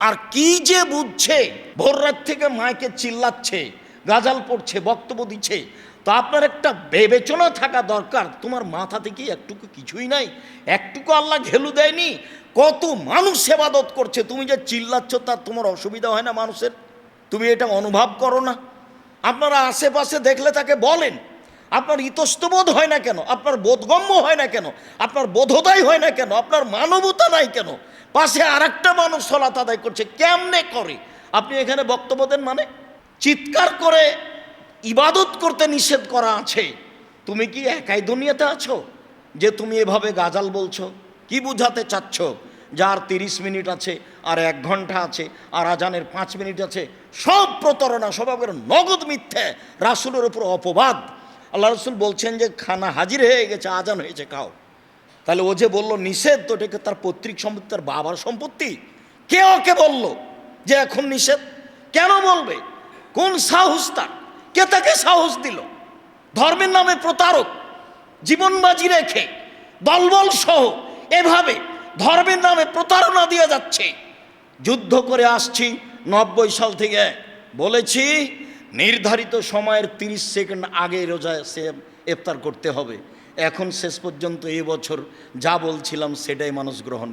আর কি যে বুঝছে? ভোর রাত থেকে মায়কে চিল্লাচ্ছে, গাজাল পড়ছে, বক্তব্য দিচ্ছে। তো আপনার একটা বিবেচনা থাকা দরকার। তোমার মাথা থেকে একটুকু কিছুই নাই। একটুকু আল্লাহ ঘেলু দেয়নি। কত মানুষ সেবাদত করছে। তুমি যে চিল্লাচ্ছ তার তোমার অসুবিধা হয় না মানুষের? তুমি এটা অনুভব করো না। আপনারা আশেপাশে দেখলে তাকে বলেন। আপনার ইতস্তবোধ হয় না কেন? আপনার বোধগম্য হয় না কেন? আপনার বোধতাই হয় না কেন? আপনার মানবতা নাই কেন? পাশে আর একটা মানুষ সলাত আদায় করছে, কেমনে করে? আপনি এখানে বক্তব্য দেন মানে? চিৎকার করে ইবাদত করতে নিষেধ করা আছে। তুমি কি একাই দুনিয়াতে আছো? যে তুমি এভাবে গাজাল বলছো, কি বুঝাতে চাচ্ছ? যার তিরিশ মিনিট আছে, আর এক ঘণ্টা আছে, আর আজানের পাঁচ মিনিট আছে, সব প্রতারণা, সব একেবারে নগদ মিথ্যে, রাসুলের উপর অপবাদ। আল্লাহ রসুল বলছেন যে, খানা হাজির হয়ে গেছে, আজান হয়েছে, খাও। তাহলে ও যে বলল, নিষেধ তো এটাকে তার পৈতৃক সম্পত্তি, তার বাবার সম্পত্তি? কে ওকে বলল যে, এখন নিষেধ। কেন বলবে? কোন সাহস তার? কে তাকে সাহস দিল? ধর্মের নামে প্রতারক, জীবনবাজি রেখে, দলবল সহ, এভাবে ধর্মের নামে প্রতারণা দিয়ে যাচ্ছে। যুদ্ধ করে আসছি নব্বই সাল থেকে। বলেছি, নির্ধারিত সময়ের তিরিশ সেকেন্ড আগে রোজা সে ইফতার করতে হবে। এখন শেষ পর্যন্ত এবছর যা বলছিলাম সেটাই মানুষ গ্রহণ।